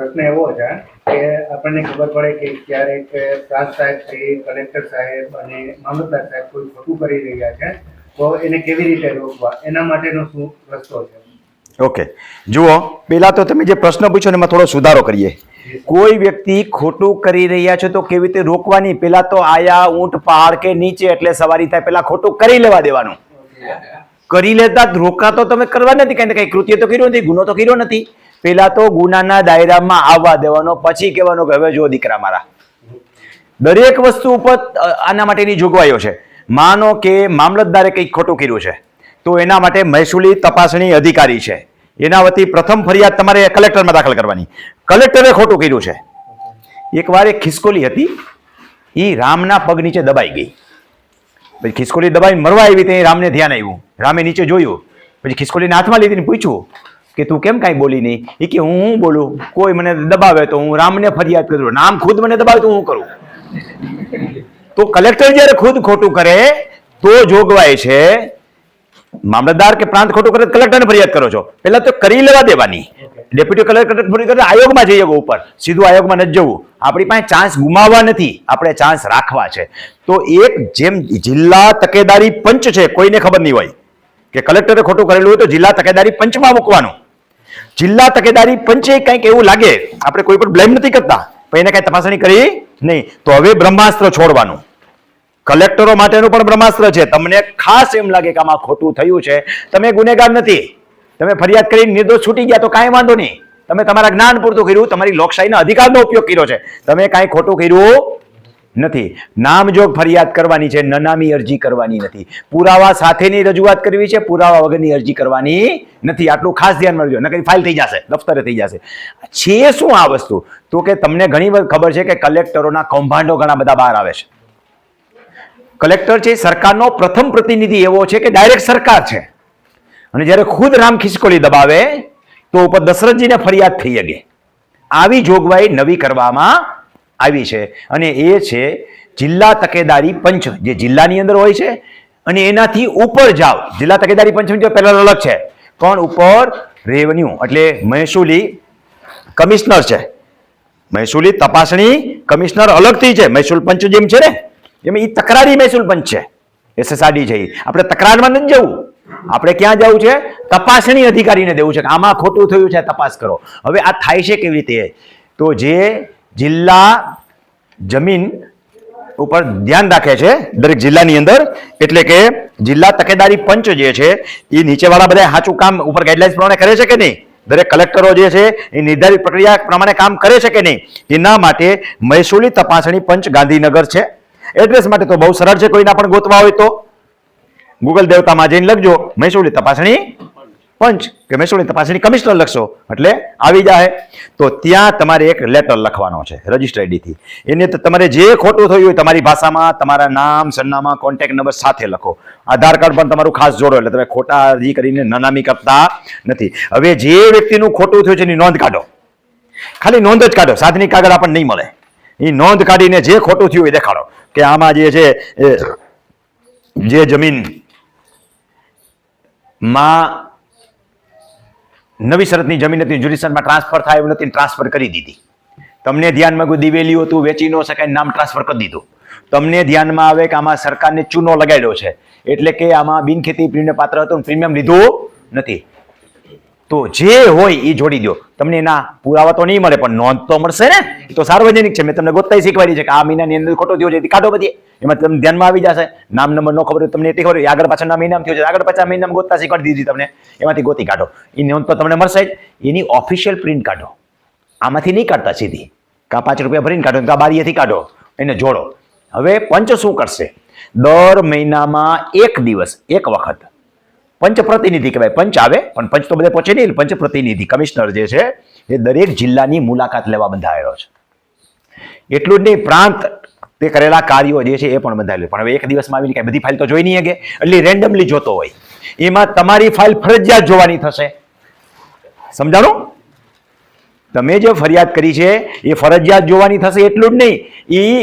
પ્રશ્ન એવો છે કે આપણને ખબર પડે કે ક્યારેક પ્રાંત સાહેબ શ્રી કલેક્ટર સાહેબ અને મામલતદાર સાહેબ કોઈ ખોટું કરી રહ્યા છે તો એને કેવી રીતે રોકવા? એના માટેનો શું રસ્તો છે? ઓકે. જુઓ પહેલા તો તમે જે પ્રશ્ન પૂછ્યો એમાં થોડો સુધારો કરીએ. કોઈ વ્યક્તિ ખોટું કરી રહ્યા છે તો કેવી રીતે રોકવાની? પહેલા તો આયા ઊંટ પહાડ કે નીચે એટલે સવારી થાય પહેલાં ખોટું કરી લેવા દેવાનું. કરી લેતા રોકા તો તમે કરવા નથી કારણ કે કઈ કૃત્ય તો કર્યું નથી ગુનો તો કર્યો નથી. પહેલા તો ગુનાના દાયરામાં આવવા દેવાનો, પછી કહેવાનો કે, હવે જો દીકરા મારા. દરેક વસ્તુ ઉપર આના માટેની જોગવાઈઓ છે. માનો કે મામલતદારે કંઈક ખોટું કર્યું છે, તો એના માટે મહેસૂલી તપાસણી અધિકારી છે. એના વતી પ્રથમ ફરિયાદ તમારે કલેક્ટરમાં દાખલ કરવાની. કલેક્ટરે ખોટું કર્યું છે. એકવાર એક ખિસકોલી હતી એ રામના પગ નીચે દબાઈ ગઈ. પછી ખિસકોલી દબાઈને મરવા આવી તે રામને ધ્યાન આવ્યું રામે નીચે જોયું. પછી ખિસકોલીને હાથમાં લીધીને પૂછ્યું કે તું કેમ કાંઈ બોલી નહીં? એ કે હું હું બોલું? કોઈ મને દબાવે તો હું રામને ફરિયાદ કરું. નામ ખુદ મને દબાવે તો હું કરું? તો કલેક્ટર જ્યારે ખુદ ખોટું કરે, તો જોગવાઈ છે. મામલતદાર કે પ્રાંત ખોટું કરે કલેક્ટરને ફરિયાદ કરો છો. પહેલા તો કરી લેવા દેવાની. ડેપ્યુટી કલેક્ટર ફરિયાદ કરે આયોગમાં જઈએ ઉપર. સીધું આયોગમાં નથી જવું. આપણી પાસે ચાન્સ ગુમાવવા નથી. આપણે ચાન્સ રાખવા છે. તો એક જેમ જિલ્લા તકેદારી પંચ છે, કોઈને ખબર નહીં હોય. કે કલેક્ટરે ખોટું કરેલું હોય તો જિલ્લા તકેદારી પંચમાં મૂકવાનું. જિલ્લા તકેદારી પંચે કંઈક એવું લાગે, આપણે કોઈ પણ બ્લેમ નથી કરતા, પણ એને કાંઈ તપાસણી કરી નહીં. તો હવે બ્રહ્માસ્ત્ર છોડવાનું. કલેક્ટરો માટેનું પણ બ્રહ્માસ્ત્ર છે. તમને ખાસ એમ લાગે કે આમાં ખોટું થયું છે. તમે ગુનેગાર નથી. તમે ફરિયાદ કરી નિર્દોષ છૂટી ગયા તો કાંઈ વાંધો નહીં. તમે તમારા જ્ઞાન પૂરતું કર્યું, તમારી લોકશાહીના અધિકારનો ઉપયોગ કર્યો છે. તમે કાંઈ ખોટું કર્યું નથી. નામજોગ ફરિયાદ કરવાની છે, નનામી અરજી કરવાની નથી. પુરાવા સાથેની રજૂઆત કરવી છે, પુરાવા વગરની અરજી કરવાની નથી. આટલું ખાસ ધ્યાનમાં રાખજો નકરી ફાઇલ થઈ જશે, દફતરે થઈ જશે. છે શું આ વસ્તુ? તો કે તમને ઘણી વખત ખબર છે કે કલેક્ટરોના કૌભાંડો ઘણા બધા બહાર આવે છે. કલેક્ટર છે, સરકારનો પ્રથમ પ્રતિનિધિ એવો છે કે ડાયરેક્ટ સરકાર છે. અને જ્યારે ખુદ રામ ખિસકોલી દબાવે, તો ઉપર દશરથજીને ફરિયાદ થઈ શકે આવી જોગવાઈ નવી કરવામાં આવી છે અને એ છે જિલ્લા તકેદારી પંચ જે જિલ્લાની અંદર હોય છે અને એનાથી ઉપર જાઓ. જિલ્લા તકેદારી પંચ જો પહેલા અલગ છે. પણ ઉપર? રેવન્યુ, એટલે મહેસૂલી કમિશનર છે. મહેસૂલી તપાસણી કમિશનર અલગથી છે. મહેસૂલ પંચ જેમ છે ને? એમ એ તકરારી મહેસૂલ પંચ છે. એસએસઆરડી છે. આપણે તકરારમાં નથી જવું. આપણે ક્યાં જવું છે? તપાસણી અધિકારીને દેવું છે કે આમાં ખોટું થયું છે, તપાસ કરો. હવે આ થાય છે કેવી રીતે? તો જે જિલ્લા જમીન ઉપર ધ્યાન રાખે છે દરેક જિલ્લાની અંદર. એટલે કે જિલ્લા તકેદારી પંચ જે છે, એ નીચેવાળા બધા સાચું કામ ઉપર ગાઈડલાઇન્સ પ્રમાણે કરે છે કે નહીં? દરેક કલેક્ટરો જે છે, એ નિર્ધારિત પ્રક્રિયા પ્રમાણે કામ કરે છે કે નહીં? એના માટે મહેસૂલી તપાસણી પંચ ગાંધીનગર છે. એડ્રેસ માટે તો બહુ સરળ છે, કોઈના પણ ગોતવા હોય તો. ગૂગલ દેવતામાં જઈને લખજો, મહેસૂલી તપાસણી પંચ કે મહેસૂલી તપાસણી કમિશનર લખશો, એટલે આવી જાય. તો ત્યાં તમારે એક લેટર લખવાનો છે રજિસ્ટર આઈડીથી એને તમારે જે ખોટું થયું હોય તમારી ભાષામાં, તમારા નામ, સરનામા કોન્ટેક્ટ નંબર સાથે લખો. આધાર કાર્ડ પણ તમારું ખાસ જોડો, એટલે તમે ખોટા અરજી કરીને નનામી કરતા નથી. હવે જે વ્યક્તિનું ખોટું થયું છે એની નોંધ કાઢો. ખાલી નોંધ જ કાઢો, સાધની કાગળ આપણને નહીં મળે. એ નોંધ કાઢીને જે ખોટું થયું એ દેખાડો. કે આમાં જે છે જે જમીન, માં નવી શરતની જમીન હતી જ્યુડિશનમાં ટ્રાન્સફર થાય એવું નથી ટ્રાન્સફર કરી દીધી. તમને ધ્યાનમાં કોઈ દિવેલી હતું, વેચી ન શકાય નામ ટ્રાન્સફર કરી દીધું. તમને ધ્યાનમાં આવે કે આમાં સરકારને ચૂનો લગાડ્યો છે, એટલે કે આમાં બિનખેતી પ્રીમિયમ પાત્ર હતું પ્રીમિયમ લીધું નથી. તો જે હોય એ જોડી દો. તમને એના પુરાવા તો નહીં મળે, પણ નોંધ તો મળશે ને? તો સાર્વજનિક છે. મેં તમને ગોતાઈ શીખવાડી છે કે આ મહિનાની અંદર ખોટો થયો છે કાઢો બધી. એમાં તમને ધ્યાનમાં આવી જશે. નામ નંબર નો ખબર તમને એટલી ખબર આગળ પાછળ મહિનામાં થયો છે. આગળ પાછા મહિનામાં ગોતતા શીખવાડી દીધી તમને. એમાંથી ગોતી કાઢો. એ નોંધ તો તમને મળશે જ. એની ઓફિશિયલ પ્રિન્ટ કાઢો. આમાંથી નહીં કાઢતા સીધી. કાં પાંચ રૂપિયા ભરીને કાઢો કાં બારીએથી કાઢો. એને જોડો. હવે પંચ શું કરશે? દર મહિનામાં એક દિવસ, એક વખત પંચ પ્રતિનિધિ કહેવાય. પંચ આવે, પણ પંચ તો બધે પહોંચે નહીં. પંચ પ્રતિનિધિ કમિશનર જે છે, એ દરેક જિલ્લાની મુલાકાત લેવા બંધાયેલો છે. એટલું જ નહીં, પ્રાંત તે કરેલા કાર્યો જે છે, એ પણ બંધાયેલું પણ હવે એક દિવસમાં આવીને કાંઈ બધી ફાઇલ તો જોઈ નહીં શકે. એટલે રેન્ડમલી જોતો હોય. એમાં તમારી ફાઇલ ફરજિયાત જોવાની થશે. સમજાણું? તમે જે ફરિયાદ કરી છે, એ ફરજિયાત જોવાની થશે એટલું જ નહીં.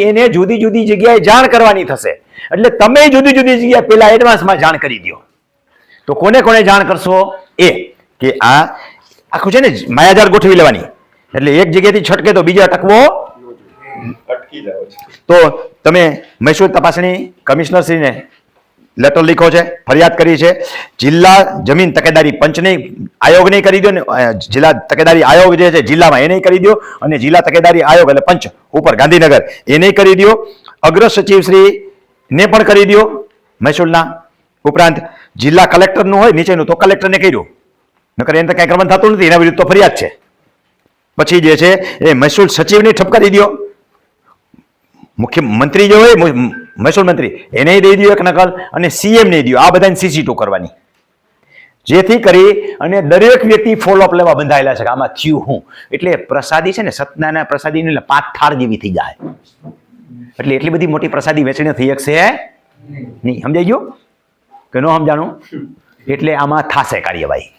એને જુદી જુદી જગ્યાએ જાણ કરવાની થશે. એટલે તમે જુદી જુદી જગ્યાએ પેલા એડવાન્સમાં જાણ કરી દો. તો કોને કોને જાણ કરશો? એ કે આ આખું છે ને માયાજાર ગોઠવી લેવાની. એટલે એક જગ્યાએથી છટકે તો બીજા અટકવો અટકી જાવ છે. તો તમે મહેસૂલ તપાસણી કમિશનરશ્રીને લેટર લીખો છે ફરિયાદ કરી છે. જિલ્લા જમીન તકેદારી પંચને આયોગને કરી દો ને જિલ્લા તકેદારી આયોગ જે છે જિલ્લામાં એને કરી દો અને જિલ્લા તકેદારી આયોગ એટલે પંચ ઉપર ગાંધીનગર એને કરી દો. અગ્ર સચિવશ્રીને પણ કરી દો મહેસૂલના ઉપરાંત જિલ્લા કલેક્ટરનું હોય, નીચેનું, તો કલેક્ટરને કર્યું. નકર એને તો કાંઈ કરવાનું થતું નથી, એના વિરુદ્ધ તો ફરિયાદ છે. પછી જે છે, એ મહેસૂલ સચિવને ઠપકારી દો મુખ્યમંત્રી જે હોય મહેસૂલ મંત્રી, એને દઈ દો એક નકલ અને સીએમ ને દો આ બધાને સીસી ટુ કરવાની. જેથી કરી અને દરેક વ્યક્તિ ફોલોઅપ લેવા બંધાયેલા છે, કે આમાં થયું હું. એટલે પ્રસાદી છે ને, સતનાના પ્રસાદી એટલે પાંચ થાળ જેવી થઈ જાય. એટલે એટલી બધી મોટી પ્રસાદી વેચણી થઈ શકશે નહીં. સમજાઈ ગયું? કે ન સમજાણું? એટલે આમાં થાશે કાર્યવાહી.